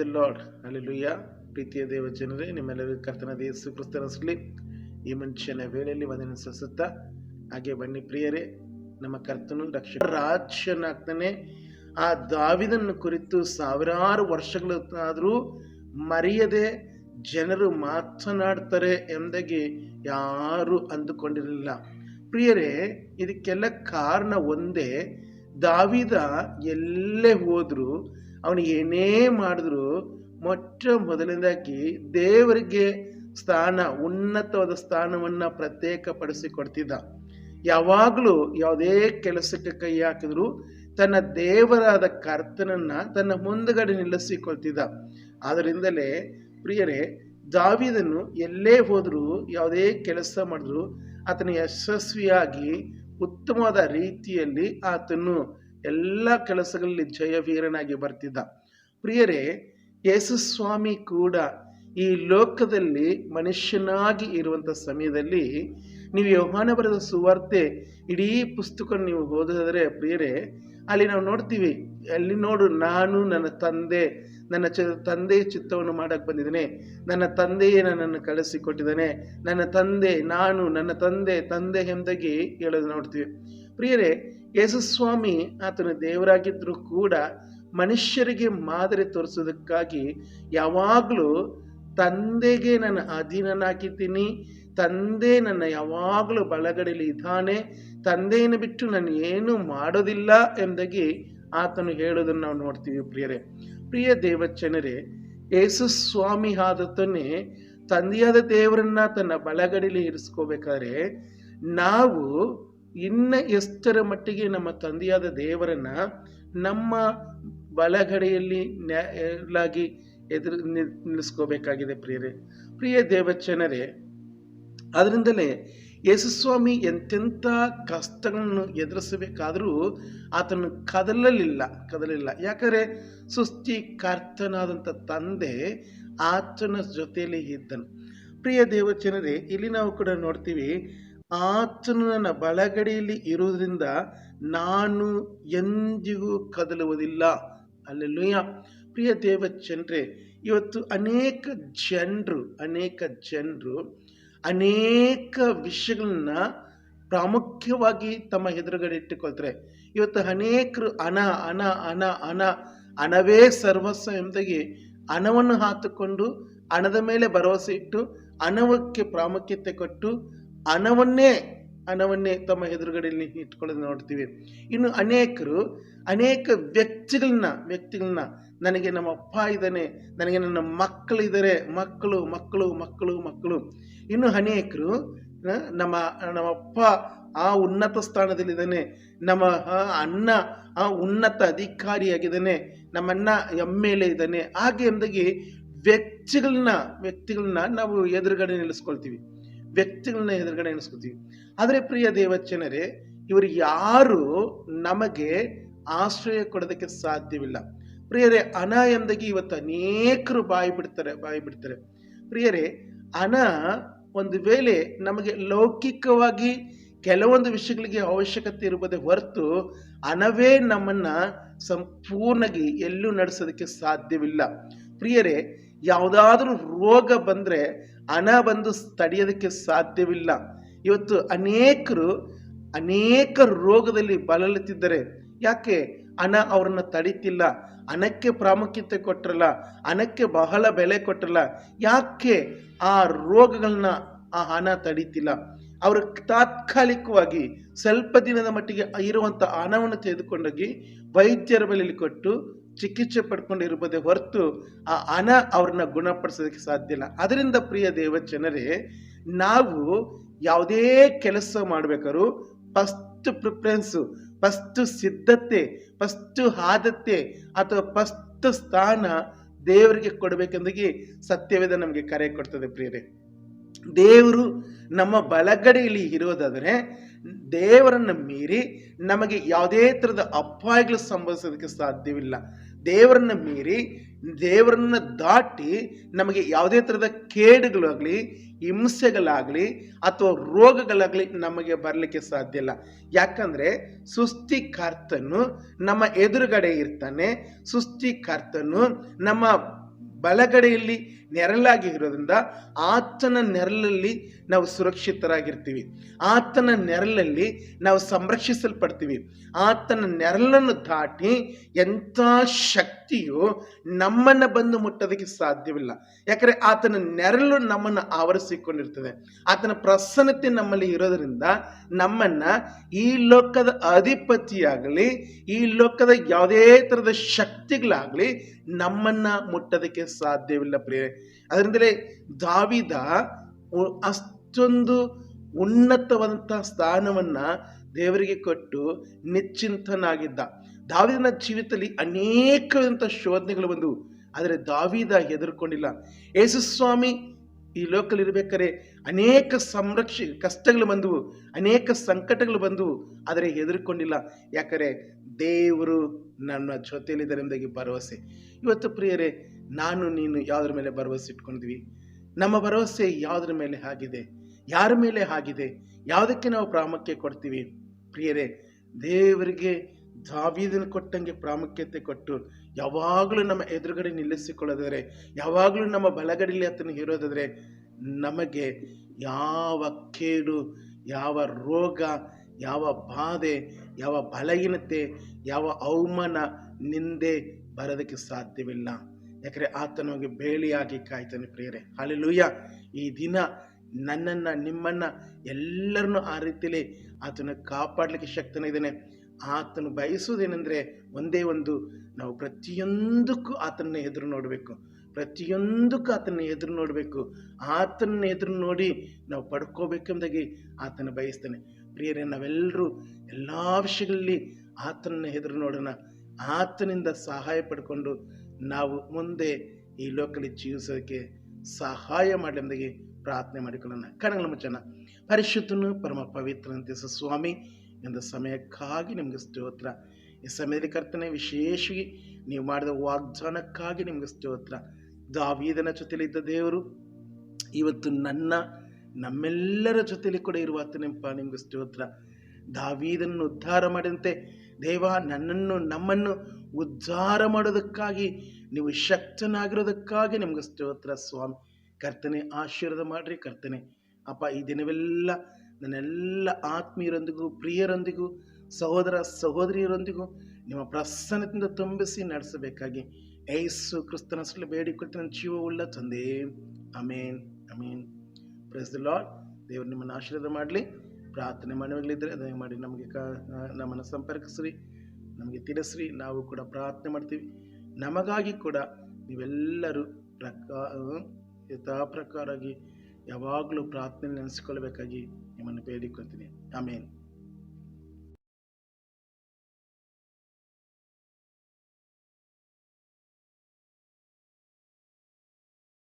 The lord alleluia ಪ್ರೀತಿಯ ದೇವ ಜನರೇ, ನಿಮ್ಮೆಲ್ಲರಿಗೂ ಕರ್ತನಾದ ಯೇಸು ಕ್ರಿಸ್ತನಿಸಲಿ ಈ ಮನುಷ್ಯನ ವೇಳೆಯಲ್ಲಿ ಒಂದನ್ನು ಸಸುತ್ತಾ ಹಾಗೆ ಬನ್ನಿ ಪ್ರಿಯರೇ, ನಮ್ಮ ಕರ್ತನು ರಕ್ಷ ರಾಜನಾಗ್ತಾನೆ. ಆ ದಾವಿದನ್ನು ಕುರಿತು ಸಾವಿರಾರು ವರ್ಷಗಳಾದರೂ ಮರೆಯದೆ ಜನರು ಮಾತನಾಡ್ತಾರೆ ಎಂದಾಗಿ ಯಾರು ಅಂದುಕೊಂಡಿರಲಿಲ್ಲ. ಪ್ರಿಯರೇ, ಇದಕ್ಕೆಲ್ಲ ಕಾರಣ ಒಂದೇ, ದಾವಿದ ಎಲ್ಲೇ ಹೋದ್ರು ಅವನು ಏನೇ ಮಾಡಿದ್ರು ಮೊಟ್ಟ ಮೊದಲನೇದಾಗಿ ದೇವರಿಗೆ ಸ್ಥಾನ, ಉನ್ನತವಾದ ಸ್ಥಾನವನ್ನು ಪ್ರತ್ಯೇಕಪಡಿಸಿಕೊಡ್ತಿದ್ದ. ಯಾವಾಗಲೂ ಯಾವುದೇ ಕೆಲಸಕ್ಕೆ ಕೈ ಹಾಕಿದ್ರು ತನ್ನ ದೇವರಾದ ಕರ್ತನನ್ನ ತನ್ನ ಮುಂದುಗಡೆ ನಿಲ್ಲಿಸಿಕೊಳ್ತಿದ್ದ. ಆದ್ದರಿಂದಲೇ ಪ್ರಿಯರೇ, ದಾವಿದನು ಎಲ್ಲೇ ಹೋದರೂ, ಯಾವುದೇ ಕೆಲಸ ಮಾಡಿದ್ರು, ಆತನ ಯಶಸ್ವಿಯಾಗಿ ಉತ್ತಮವಾದ ರೀತಿಯಲ್ಲಿ ಆತನು ಎಲ್ಲ ಕೆಲಸಗಳಲ್ಲಿ ಜಯವೀರನಾಗಿ ಬರ್ತಿದ್ದ. ಪ್ರಿಯರೇ, ಯೇಸುಸ್ವಾಮಿ ಕೂಡ ಈ ಲೋಕದಲ್ಲಿ ಮನುಷ್ಯನಾಗಿ ಇರುವಂಥ ಸಮಯದಲ್ಲಿ ನೀವು ಯೋಹಾನ ಬರೆದ ಸುವಾರ್ತೆ ಇಡೀ ಪುಸ್ತಕ ನೀವು ಓದಿದ್ರೆ ಪ್ರಿಯರೇ, ಅಲ್ಲಿ ನಾವು ನೋಡ್ತೀವಿ, ಅಲ್ಲಿ ನೋಡು, ನಾನು ನನ್ನ ತಂದೆ, ನನ್ನ ಚ ತಂದೆಯ ಚಿತ್ತವನ್ನು ಮಾಡಕ್ಕೆ ಬಂದಿದ್ದೇನೆ. ನನ್ನ ತಂದೆಯೇ ನನ್ನನ್ನು ಕಳಿಸಿಕೊಟ್ಟಿದ್ದಾನೆ. ನನ್ನ ತಂದೆ, ನಾನು ನನ್ನ ತಂದೆ ತಂದೆ ಎಂದಾಗಿ ಹೇಳೋದು ನೋಡ್ತೀವಿ. ಪ್ರಿಯರೇ ಯೇಸುಸ್ವಾಮಿ ಆತನ ದೇವರಾಗಿದ್ದರೂ ಕೂಡ ಮನುಷ್ಯರಿಗೆ ಮಾದರಿ ತೋರಿಸೋದಕ್ಕಾಗಿ ಯಾವಾಗಲೂ ತಂದೆಗೆ ನನ್ನ ಅಧೀನನಾಗಿದ್ದೀನಿ, ತಂದೆ ನನ್ನ ಯಾವಾಗಲೂ ಬಲಗಡೆಯಲ್ಲಿ ಇದ್ದಾನೆ, ತಂದೆಯನ್ನು ಬಿಟ್ಟು ನಾನು ಏನು ಮಾಡೋದಿಲ್ಲ ಎಂದಾಗಿ ಆತನು ಹೇಳೋದನ್ನು ನಾವು ನೋಡ್ತೀವಿ ಪ್ರಿಯರೇ. ಪ್ರಿಯ ದೇವಚನರೇ ಯೇಸು ಸ್ವಾಮಿ ಆದತನೇ ತಂದೆಯಾದ ದೇವರನ್ನ ತನ್ನ ಬಲಗಡೆಯಲ್ಲಿ ಇರಿಸ್ಕೋಬೇಕಾದ್ರೆ ನಾವು ಇನ್ನ ಎಷ್ಟರ ಮಟ್ಟಿಗೆ ನಮ್ಮ ತಂದೆಯಾದ ದೇವರನ್ನ ನಮ್ಮ ಬಲಗಡೆಯಲ್ಲಿ ನ್ಯಾಯಲಾಗಿ ಎದುರು ನಿಲ್ಲಿಸ್ಕೋಬೇಕಾಗಿದೆ ಪ್ರಿಯರೇ. ಪ್ರಿಯ ದೇವಚನರೇ ಅದರಿಂದಲೇ ಯೇಸುಸ್ವಾಮಿ ಎಂತೆಂಥ ಕಷ್ಟಗಳನ್ನು ಎದುರಿಸಬೇಕಾದರೂ ಆತನು ಕದಲಲಿಲ್ಲ ಕದಲಿಲ್ಲ ಯಾಕಂದರೆ ಸುಸ್ತಿ ಕರ್ತನಾದಂಥ ತಂದೆ ಆತನ ಜೊತೆಯಲ್ಲಿ ಇದ್ದನು. ಪ್ರಿಯ ದೇವಚನರೇ, ಇಲ್ಲಿ ನಾವು ಕೂಡ ನೋಡ್ತೀವಿ ಆತನು ನನ್ನ ಬಳಗಡೆಯಲ್ಲಿ ಇರುವುದರಿಂದ ನಾನು ಎಂದಿಗೂ ಕದಲುವುದಿಲ್ಲ. ಅಲ್ಲೆಲ್ಲೂಯ ಪ್ರಿಯ ಚಂದ್ರೆ ಇವತ್ತು ಅನೇಕ ಜನರು ಅನೇಕ ಜನರು ಅನೇಕ ವಿಷಯಗಳನ್ನ ಪ್ರಾಮುಖ್ಯವಾಗಿ ತಮ್ಮ ಎದುರುಗಡೆ ಇಟ್ಟುಕೊಳ್ತಾರೆ. ಇವತ್ತು ಅನೇಕರು ಅನ ಅನ ಅನ ಅನ ಹಣವೇ ಸರ್ವಸ್ವ ಎಂಬುದಾಗಿ ಹಣವನ್ನು ಹಾತುಕೊಂಡು ಹಣದ ಮೇಲೆ ಭರವಸೆ ಇಟ್ಟು ಹಣವಕ್ಕೆ ಪ್ರಾಮುಖ್ಯತೆ ಕೊಟ್ಟು ಹಣವನ್ನೇ ಹಣವನ್ನೇ ತಮ್ಮ ಎದುರುಗಡೆಯಲ್ಲಿ ಇಟ್ಕೊಳ್ಳೋದು ನೋಡ್ತೀವಿ. ಇನ್ನು ಅನೇಕರು, ಅನೇಕ ವ್ಯಕ್ತಿಗಳನ್ನ ವ್ಯಕ್ತಿಗಳನ್ನ, ನನಗೆ ನಮ್ಮ ಅಪ್ಪ ಇದ್ದಾನೆ, ನನಗೆ ನನ್ನ ಮಕ್ಕಳು ಇದ್ದಾರೆ, ಮಕ್ಕಳು ಮಕ್ಕಳು ಮಕ್ಕಳು ಮಕ್ಕಳು. ಇನ್ನು ಅನೇಕರು ನಮ್ಮ ನಮ್ಮ ಅಪ್ಪ ಆ ಉನ್ನತ ಸ್ಥಾನದಲ್ಲಿದ್ದಾನೆ, ನಮ್ಮ ಅಣ್ಣ ಆ ಉನ್ನತ ಅಧಿಕಾರಿಯಾಗಿದ್ದಾನೆ, ನಮ್ಮಣ್ಣ ಎಂ ಎಲ್ ಎ ಇದ್ದಾನೆ, ಹಾಗೆ ಎಂದಾಗಿ ವ್ಯಕ್ತಿಗಳನ್ನ ವ್ಯಕ್ತಿಗಳನ್ನ ನಾವು ಎದುರುಗಡೆ ನಿಲ್ಲಿಸ್ಕೊಳ್ತೀವಿ. ವ್ಯಕ್ತಿಗಳನ್ನ ಎದುರುಗಡೆ ಎಣಿಸ್ಕೋತೀವಿ. ಆದರೆ ಪ್ರಿಯ ದೇವಚನರೇ ಇವರು ಯಾರು ನಮಗೆ ಆಶ್ರಯ ಕೊಡೋದಕ್ಕೆ ಸಾಧ್ಯವಿಲ್ಲ. ಪ್ರಿಯರೇ, ಅನ ಎಂದಾಗಿ ಇವತ್ತು ಅನೇಕರು ಬಾಯಿ ಬಿಡ್ತಾರೆ ಬಾಯಿ ಬಿಡ್ತಾರೆ. ಪ್ರಿಯರೇ, ಅನ ಒಂದು ವೇಳೆ ನಮಗೆ ಲೌಕಿಕವಾಗಿ ಕೆಲವೊಂದು ವಿಷಯಗಳಿಗೆ ಅವಶ್ಯಕತೆ ಇರುವುದೇ ಹೊರತು ಹಣವೇ ನಮ್ಮನ್ನು ಸಂಪೂರ್ಣವಾಗಿ ಎಲ್ಲೂ ನಡೆಸೋದಕ್ಕೆ ಸಾಧ್ಯವಿಲ್ಲ. ಪ್ರಿಯರೇ ಯಾವುದಾದ್ರೂ ರೋಗ ಬಂದರೆ ಹಣ ಬಂದು ತಡೆಯೋದಕ್ಕೆ ಸಾಧ್ಯವಿಲ್ಲ. ಇವತ್ತು ಅನೇಕರು, ಅನೇಕ ರೋಗದಲ್ಲಿ ಬಳಲುತ್ತಿದ್ದಾರೆ. ಯಾಕೆ? ಹಣ ಅವರನ್ನು ತಡೀತಿಲ್ಲ. ಹಣಕ್ಕೆ ಪ್ರಾಮುಖ್ಯತೆ ಕೊಟ್ಟರಲ್ಲ ಹಣಕ್ಕೆ ಬಹಳ ಬೆಲೆ ಕೊಟ್ಟರಲ್ಲ ಯಾಕೆ ಆ ರೋಗಗಳನ್ನ ಆ ಹಣ ತಡೀತಿಲ್ಲ? ಅವರು ತಾತ್ಕಾಲಿಕವಾಗಿ ಸ್ವಲ್ಪ ದಿನದ ಮಟ್ಟಿಗೆ ಇರುವಂಥ ಹಣವನ್ನು ತೆಗೆದುಕೊಂಡೋಗಿ ವೈದ್ಯರ ಬಳಿಯಲ್ಲಿ ಕೊಟ್ಟು ಚಿಕಿತ್ಸೆ ಪಡ್ಕೊಂಡಿರ್ಬೋದೇ ಹೊರತು ಆ ಹಣ ಅವ್ರನ್ನ ಗುಣಪಡಿಸೋದಕ್ಕೆ ಸಾಧ್ಯ ಇಲ್ಲ. ಅದರಿಂದ ಪ್ರಿಯ ದೇವಜನರೇ ನಾವು ಯಾವುದೇ ಕೆಲಸ ಮಾಡಬೇಕಾದ್ರೂ ಫಸ್ಟ್ ಪ್ರಿಫರೆನ್ಸು ಫಸ್ಟ್ ಸಿದ್ಧತೆ ಫಸ್ಟ್ ಆದತೆ ಅಥವಾ ಫಸ್ಟ್ ಸ್ಥಾನ ದೇವರಿಗೆ ಕೊಡಬೇಕೆಂದಾಗಿ ಸತ್ಯವೇದ ನಮಗೆ ಕರೆ ಕೊಡ್ತದೆ ಪ್ರಿಯರೇ. ದೇವರು ನಮ್ಮ ಬಲಗಡೆಯಲ್ಲಿ ಇರೋದಾದರೆ ದೇವರನ್ನು ಮೀರಿ ನಮಗೆ ಯಾವುದೇ ಥರದ ಅಪಾಯಗಳು ಸಂಭವಿಸೋದಕ್ಕೆ ಸಾಧ್ಯವಿಲ್ಲ. ದೇವರನ್ನ ಮೀರಿ, ದೇವರನ್ನ ದಾಟಿ ನಮಗೆ ಯಾವುದೇ ಥರದ ಕೇಡುಗಳಾಗಲಿ, ಹಿಂಸೆಗಳಾಗಲಿ ಅಥವಾ ರೋಗಗಳಾಗಲಿ ನಮಗೆ ಬರಲಿಕ್ಕೆ ಸಾಧ್ಯ ಇಲ್ಲ. ಯಾಕಂದರೆ ಸುಸ್ತಿಕರ್ತನು ನಮ್ಮ ಎದುರುಗಡೆ ಇರ್ತಾನೆ. ಸುಸ್ತಿಕರ್ತನು ನಮ್ಮ ಬಲಗಡೆಯಲ್ಲಿ ನೆರಳಾಗಿ ಇರೋದ್ರಿಂದ ಆತನ ನೆರಳಲ್ಲಿ ನಾವು ಸುರಕ್ಷಿತರಾಗಿರ್ತೀವಿ. ಆತನ ನೆರಳಲ್ಲಿ ನಾವು ಸಂರಕ್ಷಿಸಲ್ಪಡ್ತೀವಿ. ಆತನ ನೆರಳನ್ನು ದಾಟಿ ಎಂಥ ಶಕ್ತಿಯು ನಮ್ಮನ್ನು ಬಂದು ಮುಟ್ಟೋದಕ್ಕೆ ಸಾಧ್ಯವಿಲ್ಲ. ಯಾಕಂದರೆ ಆತನ ನೆರಳು ನಮ್ಮನ್ನು ಆವರಿಸಿಕೊಂಡಿರ್ತದೆ. ಆತನ ಪ್ರಸನ್ನತೆ ನಮ್ಮಲ್ಲಿ ಇರೋದರಿಂದ ನಮ್ಮನ್ನು ಈ ಲೋಕದ ಅಧಿಪತಿಯಾಗಲಿ, ಈ ಲೋಕದ ಯಾವುದೇ ಥರದ ಶಕ್ತಿಗಳಾಗಲಿ ನಮ್ಮನ್ನು ಮುಟ್ಟೋದಕ್ಕೆ ಸಾಧ್ಯವಿಲ್ಲ ಪ್ರಿಯ ಅದರಿಂದಲೇ ದಾವಿದ ಅಷ್ಟೊಂದು ಉನ್ನತವಾದಂತಹ ಸ್ಥಾನವನ್ನ ದೇವರಿಗೆ ಕೊಟ್ಟು ನಿಶ್ಚಿಂತನಾಗಿದ್ದ. ದಾವಿದನ ಜೀವಿತದಲ್ಲಿ ಅನೇಕವಾದಂಥ ಶೋಧನೆಗಳು ಬಂದವು ಆದರೆ ದಾವಿದ ಹೆದರ್ಕೊಂಡಿಲ್ಲ. ಯೇಸುಸ್ವಾಮಿ ಈ ಲೋಕಲ್ ಇರಬೇಕಾದ್ರೆ ಅನೇಕ ಸಂರಕ್ಷ, ಕಷ್ಟಗಳು ಬಂದವು, ಅನೇಕ ಸಂಕಟಗಳು ಬಂದವು, ಆದರೆ ಹೆದರ್ಕೊಂಡಿಲ್ಲ. ಯಾಕಂದ್ರೆ ದೇವರು ನನ್ನ ಜೊತೆಯಲ್ಲಿದ್ದಾರೆ ಎಂಬುದಾಗಿ ಭರವಸೆ. ಇವತ್ತು ಪ್ರಿಯರೇ ನಾನು ನೀನು ಯಾವುದ್ರ ಮೇಲೆ ಭರವಸೆ ಇಟ್ಕೊಂಡಿದ್ವಿ? ನಮ್ಮ ಭರವಸೆ ಯಾವುದ್ರ ಮೇಲೆ ಆಗಿದೆ? ಯಾರ ಮೇಲೆ ಆಗಿದೆ? ಯಾವುದಕ್ಕೆ ನಾವು ಪ್ರಾಮುಖ್ಯ ಕೊಡ್ತೀವಿ? ಪ್ರಿಯರೇ, ದೇವರಿಗೆ ದಾವೀದನ ಕೊಟ್ಟಂಗೆ ಪ್ರಾಮುಖ್ಯತೆ ಕೊಟ್ಟು ಯಾವಾಗಲೂ ನಮ್ಮ ಎದುರುಗಡೆ ನಿಲ್ಲಿಸಿಕೊಳ್ಳೋದಾದರೆ, ಯಾವಾಗಲೂ ನಮ್ಮ ಬಲಗಡೆಯಲ್ಲಿ ಆತನ ಇರೋದಾದರೆ ನಮಗೆ ಯಾವ ಕೇಡು, ಯಾವ ರೋಗ, ಯಾವ ಬಾಧೆ, ಯಾವ ಬಲಹೀನತೆ, ಯಾವ ಅವಮಾನ ನಿಂದೆ ಬರೋದಕ್ಕೆ ಸಾಧ್ಯವಿಲ್ಲ. ಯಾಕಂದರೆ ಆತನಿಗೆ ಬೇಲಿಯಾಗಿ ಕಾಯ್ತಾನೆ ಪ್ರಿಯರೇ. ಹಾಲೆಲೂಯ್ಯ ಈ ದಿನ ನನ್ನನ್ನು, ನಿಮ್ಮನ್ನು ಎಲ್ಲರನ್ನೂ ಆ ರೀತಿಯಲ್ಲಿ ಆತನ ಕಾಪಾಡಲಿಕ್ಕೆ ಶಕ್ತನ ಇದ್ದಾನೆ. ಆತನು ಬಯಸುವುದೇನೆಂದರೆ ಒಂದೇ ಒಂದು ನಾವು ಪ್ರತಿಯೊಂದಕ್ಕೂ ಆತನ ಎದುರು ನೋಡಬೇಕು. ಪ್ರತಿಯೊಂದಕ್ಕೂ ಆತನ ಎದುರು ನೋಡಬೇಕು. ಆತನ ಎದುರು ನೋಡಿ ನಾವು ಪಡ್ಕೋಬೇಕೆಂಬುದಾಗಿ ಆತನ ಬಯಸ್ತಾನೆ. ಪ್ರಿಯರೇ, ನಾವೆಲ್ಲರೂ ಎಲ್ಲ ವಿಷಯಗಳಲ್ಲಿ ಆತನ ಎದುರು ನೋಡೋಣ. ಆತನಿಂದ ಸಹಾಯ ಪಡ್ಕೊಂಡು ನಾವು ಮುಂದೆ ಈ ಲೋಕದಲ್ಲಿ ಜೀವಿಸೋಕ್ಕೆ ಸಹಾಯ ಮಾಡಲಿಂದಾಗಿ ಪ್ರಾರ್ಥನೆ ಮಾಡಿಕೊಳ್ಳೋಣ. ಕಣಗಳ ಮುಚ್ಚನ ಪರಿಶುದ್ಧನು ಪರಮ ಪವಿತ್ರನಂತೆ ಸ್ವಾಮಿ ಎಂದು ಸಮಯಕ್ಕಾಗಿ ನಿಮಗೆ ಸ್ತೋತ್ರ. ಈ ಸಮಯದಲ್ಲಿ ಕರ್ತನೆ, ವಿಶೇಷವಾಗಿ ನೀವು ಮಾಡಿದ ವಾಗ್ದಾನಕ್ಕಾಗಿ ನಿಮಗೆ ಸ್ತೋತ್ರ. ದಾವೀದನ ಜೊತೆಲಿದ್ದ ದೇವರು, ಇವತ್ತು ನನ್ನ, ನಮ್ಮೆಲ್ಲರ ಜೊತೆಯಲ್ಲಿ ಕೂಡ ಇರುವ ನೆನಪ ನಿಮಗೆ ಸ್ತೋತ್ರ. ದಾವೀದನ್ನು ಉದ್ಧಾರ ಮಾಡಿದಂತೆ ದೇವ ನನ್ನನ್ನು, ನಮ್ಮನ್ನು ಉದ್ಧಾರ ಮಾಡೋದಕ್ಕಾಗಿ, ನೀವು ಶಕ್ತನಾಗಿರೋದಕ್ಕಾಗಿ ನಿಮ್ಗೆ ಸ್ತೋತ್ರ ಸ್ವಾಮಿ. ಕರ್ತನೆ, ಆಶೀರ್ವಾದ ಮಾಡಿರಿ ಕರ್ತನೆ. ಅಪ್ಪ, ಈ ದಿನವೆಲ್ಲ ನನ್ನೆಲ್ಲ ಆತ್ಮೀಯರೊಂದಿಗೂ, ಪ್ರಿಯರೊಂದಿಗೂ, ಸಹೋದರ ಸಹೋದರಿಯರೊಂದಿಗೂ ನಿಮ್ಮ ಪ್ರಸನ್ನದಿಂದ ತುಂಬಿಸಿ ನಡೆಸಬೇಕಾಗಿ ಏಸು ಕ್ರಿಸ್ತನ ಹೆಸರಲ್ಲಿ ಬೇಡಿಕೊಟ್ಟು ನನ್ನ ಜೀವವುಳ್ಳ ತಂದೆ. Amen amen praise the Lord ದೇವರು ನಿಮ್ಮನ್ನು ಆಶೀರ್ವಾದ ಮಾಡಲಿ. ಪ್ರಾರ್ಥನೆ ಮನವಿಗಳಿದ್ದರೆ ದಯಮಾಡಿ ನಮಗೆ ಕ ನಮ್ಮನ್ನು ಸಂಪರ್ಕಿಸ್ರಿ. ನಮಗೆ ತಿಳಿಸ್ರಿ, ನಾವು ಕೂಡ ಪ್ರಾರ್ಥನೆ ಮಾಡ್ತೀವಿ. ನಮಗಾಗಿ ಕೂಡ ನೀವೆಲ್ಲರೂ ಪ್ರಕಾರ ಯಥಾ ಪ್ರಕಾರಾಗಿ ಯಾವಾಗಲೂ ಪ್ರಾರ್ಥನೆ ನೆನೆಸ್ಕೊಳ್ಬೇಕಾಗಿ ನಿಮ್ಮನ್ನು ಬೇಡಿಕೊಳ್ತೀನಿ. ಆಮೇನ್.